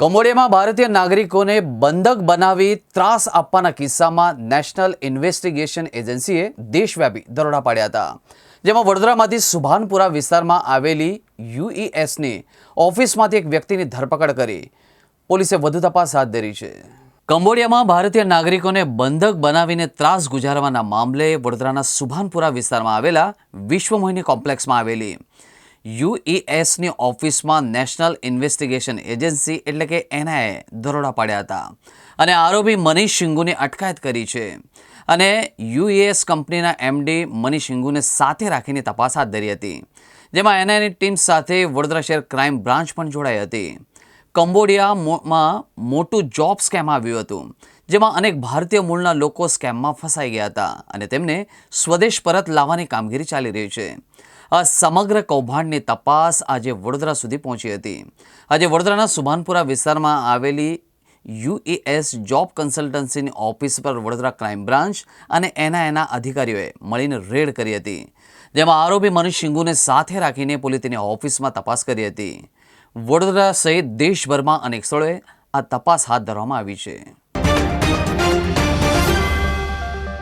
કંબોડિયામાં ભારતીય નાગરિકોને બંધક બનાવી ત્રાસ આપવાના કિસ્સામાં નેશનલ ઇન્વેસ્ટિગેશન એજન્સીએ દેશવ્યાપી દરોડા પાડ્યા હતા. જેમાં વડોદરામાંથી સુભાનપુરા વિસ્તારમાં આવેલી યુઈએસની ઓફિસમાંથી એક વ્યક્તિની ધરપકડ કરી. પોલીસે વધુ તપાસ હાથ ધરી છે. કંબોડિયામાં ભારતીય નાગરિકોને બંધક બનાવીને ત્રાસ ગુજારવાના મામલે વડોદરાના સુભાનપુરા વિસ્તારમાં આવેલા વિશ્વ મોહિની કોમ્પ્લેક્સમાં આવેલી યુઈએસની ઓફિસમાં નેશનલ ઇન્વેસ્ટિગેશન એજન્સી એટલે કે એનઆઈએ દરોડા પાડ્યા હતા. અને આરોપી મનીષ શિંગુની અટકાયત કરી છે. અને યુએસ કંપનીના એમડી મનીષ શિંગુને સાથે રાખીને તપાસ હાથ ધરી હતી. જેમાં એનઆઈની ટીમ સાથે વડોદરા શહેર ક્રાઇમ બ્રાન્ચ પણ જોડાઈ હતી. કંબોડિયામાં મોટું જોબ સ્કેમ આવ્યું હતું, જેમાં અનેક ભારતીય મૂળના લોકો સ્કેમમાં ફસાઈ ગયા હતા અને તેમને સ્વદેશ પરત લાવવાની કામગીરી ચાલી રહી છે. આ સમગ્ર કૌભાંડની તપાસ આજે વડોદરા સુધી પહોંચી હતી. આજે વડોદરાના સુભાનપુરા વિસ્તારમાં આવેલી યુએએસ જોબ કન્સલ્ટન્સીની ઓફિસ પર વડોદરા ક્રાઇમ બ્રાન્ચ અને એના એના અધિકારીઓએ મળીને રેડ કરી હતી. જેમાં આરોપી મનીષ સિંગુને સાથે રાખીને પોલીસ તેની ઓફિસમાં તપાસ કરી હતી. વડોદરા સહિત દેશભરમાં અનેક સ્થળોએ આ તપાસ હાથ ધરવામાં આવી છે.